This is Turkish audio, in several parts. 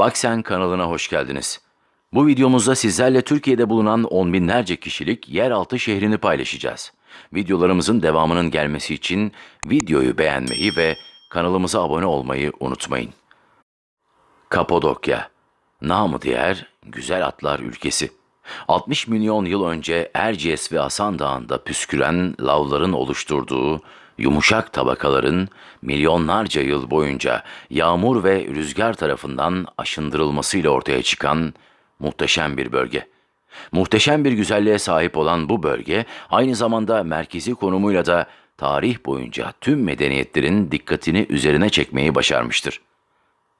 Baksen kanalına hoş geldiniz. Bu videomuzda sizlerle Türkiye'de bulunan on binlerce kişilik yeraltı şehrini paylaşacağız. Videolarımızın devamının gelmesi için videoyu beğenmeyi ve kanalımıza abone olmayı unutmayın. Kapadokya, namı diğer güzel atlar ülkesi. 60 milyon yıl önce Erciyes ve Hasan Dağı'nda püsküren lavların oluşturduğu yumuşak tabakaların milyonlarca yıl boyunca yağmur ve rüzgar tarafından aşındırılmasıyla ortaya çıkan muhteşem bir bölge. Muhteşem bir güzelliğe sahip olan bu bölge aynı zamanda merkezi konumuyla da tarih boyunca tüm medeniyetlerin dikkatini üzerine çekmeyi başarmıştır.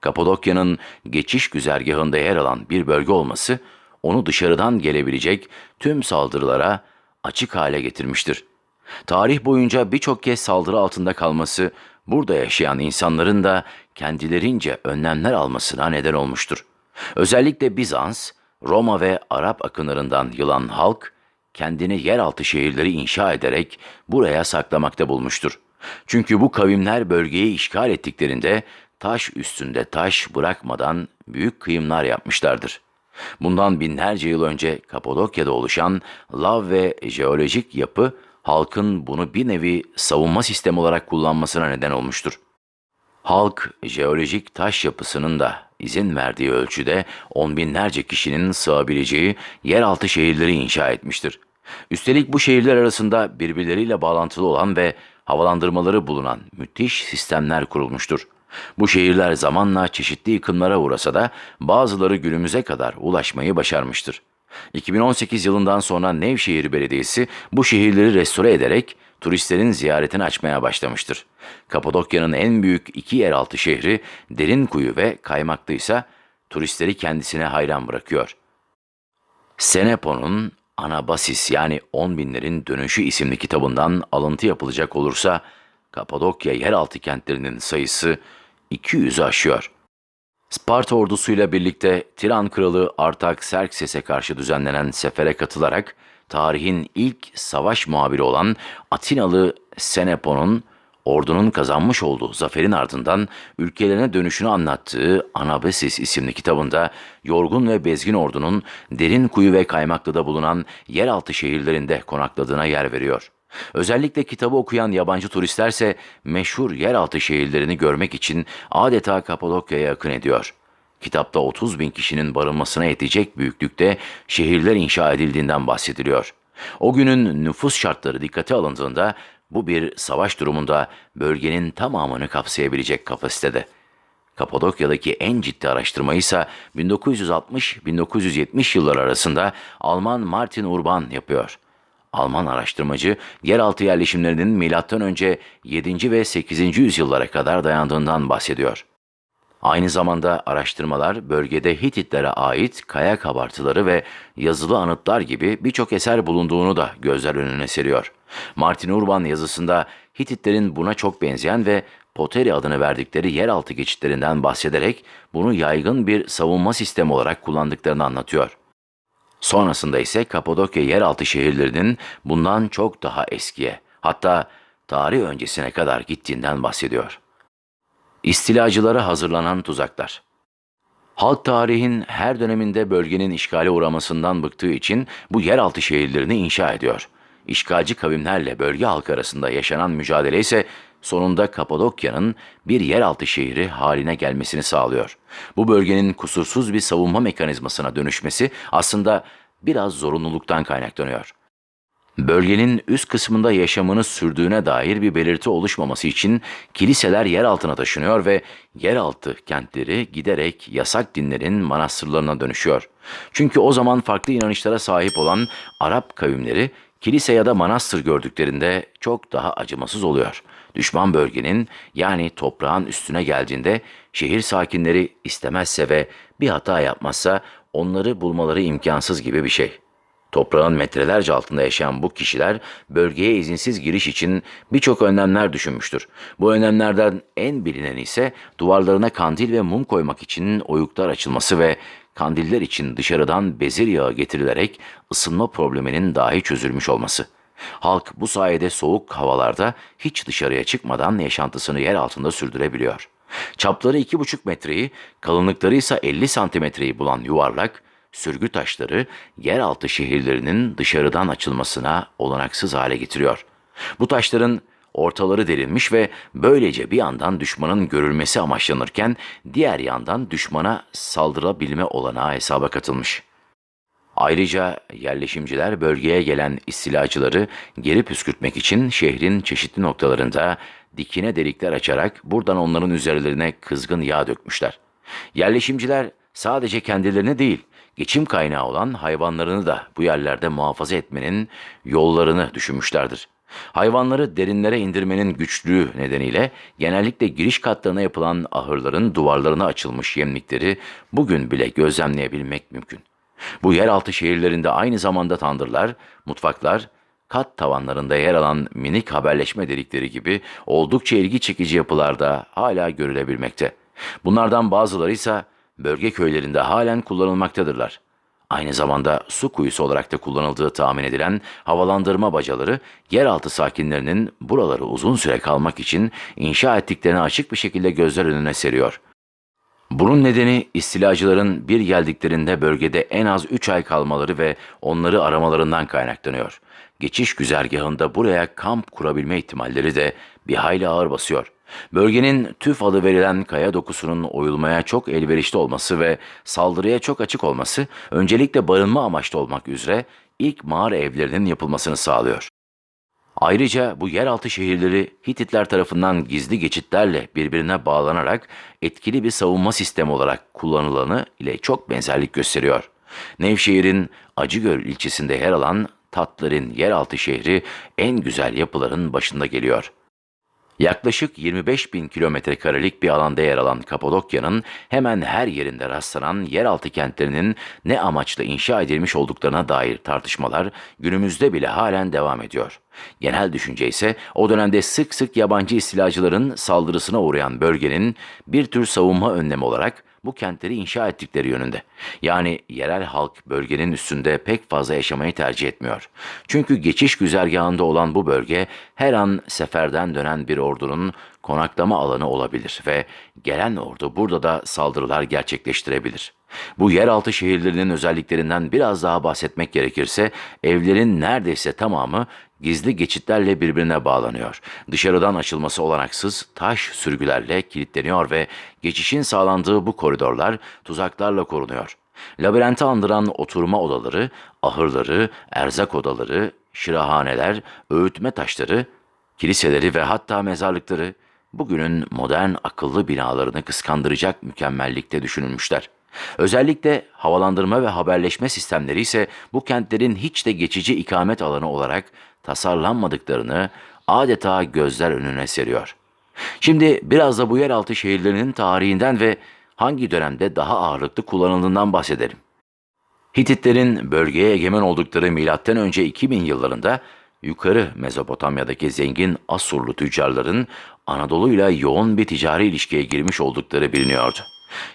Kapadokya'nın geçiş güzergahında yer alan bir bölge olması onu dışarıdan gelebilecek tüm saldırılara açık hale getirmiştir. Tarih boyunca birçok kez saldırı altında kalması burada yaşayan insanların da kendilerince önlemler almasına neden olmuştur. Özellikle Bizans, Roma ve Arap akınlarından yılan halk kendini yeraltı şehirleri inşa ederek buraya saklamakta bulmuştur. Çünkü bu kavimler bölgeyi işgal ettiklerinde taş üstünde taş bırakmadan büyük kıyımlar yapmışlardır. Bundan binlerce yıl önce Kapadokya'da oluşan lav ve jeolojik yapı halkın bunu bir nevi savunma sistemi olarak kullanmasına neden olmuştur. Halk jeolojik taş yapısının da izin verdiği ölçüde on binlerce kişinin sığabileceği yeraltı şehirleri inşa etmiştir. Üstelik bu şehirler arasında birbirleriyle bağlantılı olan ve havalandırmaları bulunan müthiş sistemler kurulmuştur. Bu şehirler zamanla çeşitli yıkımlara uğrasa da bazıları günümüze kadar ulaşmayı başarmıştır. 2018 yılından sonra Nevşehir Belediyesi bu şehirleri restore ederek turistlerin ziyaretini açmaya başlamıştır. Kapadokya'nın en büyük iki yeraltı şehri Derinkuyu ve Kaymaklı ise turistleri kendisine hayran bırakıyor. Senepo'nun Anabasis yani 10 binlerin dönüşü isimli kitabından alıntı yapılacak olursa Kapadokya yeraltı kentlerinin sayısı 200'ü aşıyor. Sparta ordusuyla birlikte Tiran kralı Artaxerxes'e karşı düzenlenen sefere katılarak tarihin ilk savaş muhabiri olan Atinalı Senepo'nun ordunun kazanmış olduğu zaferin ardından ülkelerine dönüşünü anlattığı Anabasis isimli kitabında yorgun ve bezgin ordunun derin kuyu ve kaymaklıda bulunan yeraltı şehirlerinde konakladığına yer veriyor. Özellikle kitabı okuyan yabancı turistlerse meşhur yeraltı şehirlerini görmek için adeta Kapadokya'ya akın ediyor. Kitapta 30 bin kişinin barınmasına yetecek büyüklükte şehirler inşa edildiğinden bahsediliyor. O günün nüfus şartları dikkate alındığında bu bir savaş durumunda bölgenin tamamını kapsayabilecek kapasitede. Kapadokya'daki en ciddi araştırma ise 1960-1970 yılları arasında Alman Martin Urban yapıyor. Alman araştırmacı yeraltı yerleşimlerinin M.Ö. 7. ve 8. yüzyıllara kadar dayandığından bahsediyor. Aynı zamanda araştırmalar bölgede Hititlere ait kaya kabartıları ve yazılı anıtlar gibi birçok eser bulunduğunu da gözler önüne seriyor. Martin Urban yazısında Hititlerin buna çok benzeyen ve Poteri adını verdikleri yeraltı geçitlerinden bahsederek bunu yaygın bir savunma sistemi olarak kullandıklarını anlatıyor. Sonrasında ise Kapadokya yeraltı şehirlerinin bundan çok daha eskiye, hatta tarih öncesine kadar gittiğinden bahsediyor. İstilacılara hazırlanan tuzaklar. Halk tarihin her döneminde bölgenin işgale uğramasından bıktığı için bu yeraltı şehirlerini inşa ediyor. İşgalci kavimlerle bölge halkı arasında yaşanan mücadele ise sonunda Kapadokya'nın bir yeraltı şehri haline gelmesini sağlıyor. Bu bölgenin kusursuz bir savunma mekanizmasına dönüşmesi aslında biraz zorunluluktan kaynaklanıyor. Bölgenin üst kısmında yaşamını sürdüğüne dair bir belirti oluşmaması için kiliseler yer altına taşınıyor ve yeraltı kentleri giderek yasak dinlerin manastırlarına dönüşüyor. Çünkü o zaman farklı inanışlara sahip olan Arap kavimleri kilise ya da manastır gördüklerinde çok daha acımasız oluyor. Düşman bölgenin yani toprağın üstüne geldiğinde şehir sakinleri istemezse ve bir hata yapmazsa onları bulmaları imkansız gibi bir şey. Toprağın metrelerce altında yaşayan bu kişiler bölgeye izinsiz giriş için birçok önlemler düşünmüştür. Bu önlemlerden en bilineni ise duvarlarına kandil ve mum koymak için oyuklar açılması ve kandiller için dışarıdan bezir yağı getirilerek ısınma probleminin dahi çözülmüş olması. Halk bu sayede soğuk havalarda hiç dışarıya çıkmadan yaşantısını yer altında sürdürebiliyor. Çapları 2,5 metreyi, kalınlıkları ise 50 santimetreyi bulan yuvarlak, sürgü taşları yeraltı şehirlerinin dışarıdan açılmasına olanaksız hale getiriyor. Bu taşların ortaları delinmiş ve böylece bir yandan düşmanın görülmesi amaçlanırken diğer yandan düşmana saldırabilme olanağı hesaba katılmış. Ayrıca yerleşimciler bölgeye gelen istilacıları geri püskürtmek için şehrin çeşitli noktalarında dikine delikler açarak buradan onların üzerlerine kızgın yağ dökmüşler. Yerleşimciler sadece kendilerini değil, geçim kaynağı olan hayvanlarını da bu yerlerde muhafaza etmenin yollarını düşünmüşlerdir. Hayvanları derinlere indirmenin güçlüğü nedeniyle genellikle giriş katlarına yapılan ahırların duvarlarına açılmış yemlikleri bugün bile gözlemleyebilmek mümkün. Bu yeraltı şehirlerinde aynı zamanda tandırlar, mutfaklar, kat tavanlarında yer alan minik haberleşme delikleri gibi oldukça ilgi çekici yapılarda hala görülebilmekte. Bunlardan bazıları ise bölge köylerinde halen kullanılmaktadırlar. Aynı zamanda su kuyusu olarak da kullanıldığı tahmin edilen havalandırma bacaları yeraltı sakinlerinin buraları uzun süre kalmak için inşa ettiklerini açık bir şekilde gözler önüne seriyor. Bunun nedeni istilacıların bir geldiklerinde bölgede en az 3 ay kalmaları ve onları aramalarından kaynaklanıyor. Geçiş güzergahında buraya kamp kurabilme ihtimalleri de bir hayli ağır basıyor. Bölgenin tüf adı verilen kaya dokusunun oyulmaya çok elverişli olması ve saldırıya çok açık olması öncelikle barınma amaçlı olmak üzere ilk mağara evlerinin yapılmasını sağlıyor. Ayrıca bu yeraltı şehirleri Hititler tarafından gizli geçitlerle birbirine bağlanarak etkili bir savunma sistemi olarak kullanılanı ile çok benzerlik gösteriyor. Nevşehir'in Acıgöl ilçesinde yer alan Tatlar'ın yeraltı şehri en güzel yapıların başında geliyor. Yaklaşık 25 bin kilometre karelik bir alanda yer alan Kapadokya'nın hemen her yerinde rastlanan yeraltı kentlerinin ne amaçla inşa edilmiş olduklarına dair tartışmalar günümüzde bile halen devam ediyor. Genel düşünce ise o dönemde sık sık yabancı istilacıların saldırısına uğrayan bölgenin bir tür savunma önlemi olarak bu kentleri inşa ettikleri yönünde. Yani yerel halk bölgenin üstünde pek fazla yaşamayı tercih etmiyor. Çünkü geçiş güzergahında olan bu bölge her an seferden dönen bir ordunun konaklama alanı olabilir ve gelen ordu burada da saldırılar gerçekleştirebilir. Bu yeraltı şehirlerinin özelliklerinden biraz daha bahsetmek gerekirse evlerin neredeyse tamamı gizli geçitlerle birbirine bağlanıyor. Dışarıdan açılması olanaksız taş sürgülerle kilitleniyor ve geçişin sağlandığı bu koridorlar tuzaklarla korunuyor. Labirenti andıran oturma odaları, ahırları, erzak odaları, şirahaneler, öğütme taşları, kiliseleri ve hatta mezarlıkları bugünün modern akıllı binalarını kıskandıracak mükemmellikte düşünülmüşler. Özellikle havalandırma ve haberleşme sistemleri ise bu kentlerin hiç de geçici ikamet alanı olarak tasarlanmadıklarını adeta gözler önüne seriyor. Şimdi biraz da bu yeraltı şehirlerinin tarihinden ve hangi dönemde daha ağırlıklı kullanıldığından bahsedelim. Hititlerin bölgeye egemen oldukları M.Ö. 2000 yıllarında yukarı Mezopotamya'daki zengin Asurlu tüccarların Anadolu'yla yoğun bir ticari ilişkiye girmiş oldukları biliniyordu.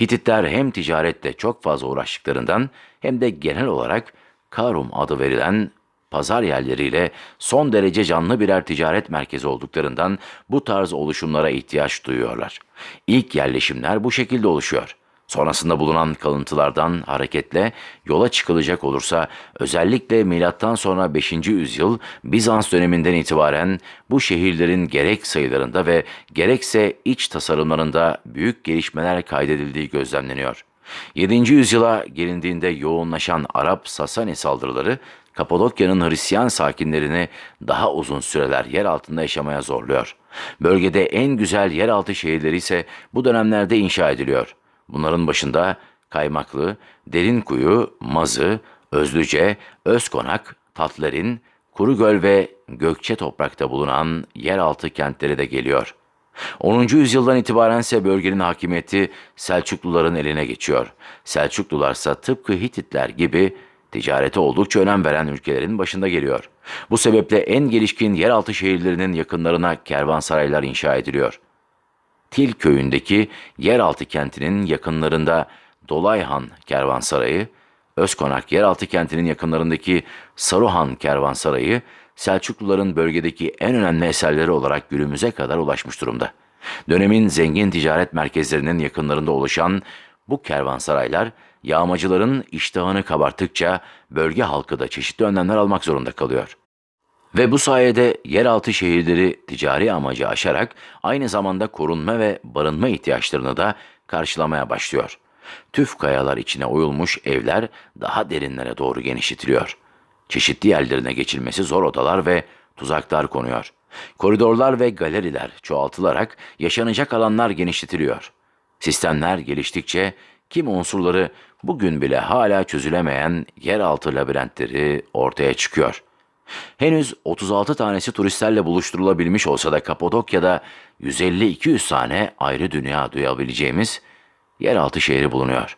Hititler hem ticaretle çok fazla uğraştıklarından hem de genel olarak Karum adı verilen pazar yerleriyle son derece canlı birer ticaret merkezi olduklarından bu tarz oluşumlara ihtiyaç duyuyorlar. İlk yerleşimler bu şekilde oluşuyor. Sonrasında bulunan kalıntılardan hareketle yola çıkılacak olursa özellikle milattan sonra 5. yüzyıl Bizans döneminden itibaren bu şehirlerin gerek sayılarında ve gerekse iç tasarımlarında büyük gelişmeler kaydedildiği gözlemleniyor. 7. yüzyıla gelindiğinde yoğunlaşan Arap Sasani saldırıları Kapadokya'nın Hristiyan sakinlerini daha uzun süreler yer altında yaşamaya zorluyor. Bölgede en güzel yeraltı şehirleri ise bu dönemlerde inşa ediliyor. Bunların başında Kaymaklı, Derinkuyu, Mazı, Özlüce, Özkonak, Tatlerin, Kurugöl ve Gökçe toprakta bulunan yeraltı kentleri de geliyor. 10. yüzyıldan itibaren ise bölgenin hakimiyeti Selçukluların eline geçiyor. Selçuklular ise tıpkı Hititler gibi ticarete oldukça önem veren ülkelerin başında geliyor. Bu sebeple en gelişkin yeraltı şehirlerinin yakınlarına kervansaraylar inşa ediliyor. Til köyündeki yeraltı kentinin yakınlarında Dolayhan Kervansarayı, Özkonak yeraltı kentinin yakınlarındaki Saruhan Kervansarayı, Selçukluların bölgedeki en önemli eserleri olarak günümüze kadar ulaşmış durumda. Dönemin zengin ticaret merkezlerinin yakınlarında oluşan bu kervansaraylar yağmacıların iştahını kabarttıkça bölge halkı da çeşitli önlemler almak zorunda kalıyor. Ve bu sayede yeraltı şehirleri ticari amacı aşarak aynı zamanda korunma ve barınma ihtiyaçlarını da karşılamaya başlıyor. Tüf kayalar içine oyulmuş evler daha derinlere doğru genişletiliyor. Çeşitli yerlerine geçilmesi zor odalar ve tuzaklar konuyor. Koridorlar ve galeriler çoğaltılarak yaşanacak alanlar genişletiliyor. Sistemler geliştikçe kim unsurları bugün bile hala çözülemeyen yeraltı labirentleri ortaya çıkıyor. Henüz 36 tanesi turistlerle buluşturulabilmiş olsa da Kapadokya'da 150-200 tane ayrı dünya duyabileceğimiz yeraltı şehri bulunuyor.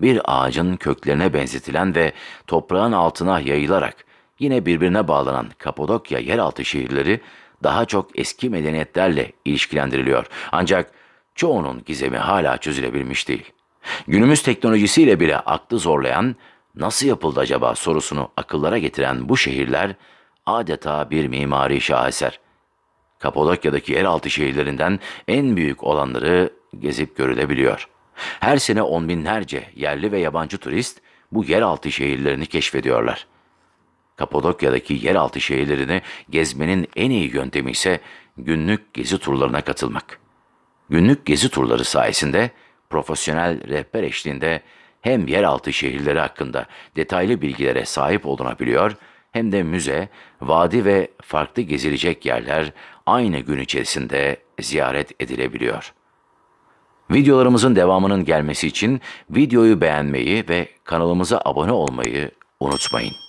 Bir ağacın köklerine benzetilen ve toprağın altına yayılarak yine birbirine bağlanan Kapadokya yeraltı şehirleri daha çok eski medeniyetlerle ilişkilendiriliyor. Ancak çoğunun gizemi hala çözülebilmiş değil. Günümüz teknolojisiyle bile aklı zorlayan nasıl yapıldı acaba sorusunu akıllara getiren bu şehirler adeta bir mimari şaheser. Kapadokya'daki yeraltı şehirlerinden en büyük olanları gezip görülebiliyor. Her sene on binlerce yerli ve yabancı turist bu yeraltı şehirlerini keşfediyorlar. Kapadokya'daki yeraltı şehirlerini gezmenin en iyi yöntemi ise günlük gezi turlarına katılmak. Günlük gezi turları sayesinde profesyonel rehber eşliğinde hem yeraltı şehirleri hakkında detaylı bilgilere sahip olunabiliyor hem de müze, vadi ve farklı gezilecek yerler aynı gün içerisinde ziyaret edilebiliyor. Videolarımızın devamının gelmesi için videoyu beğenmeyi ve kanalımıza abone olmayı unutmayın.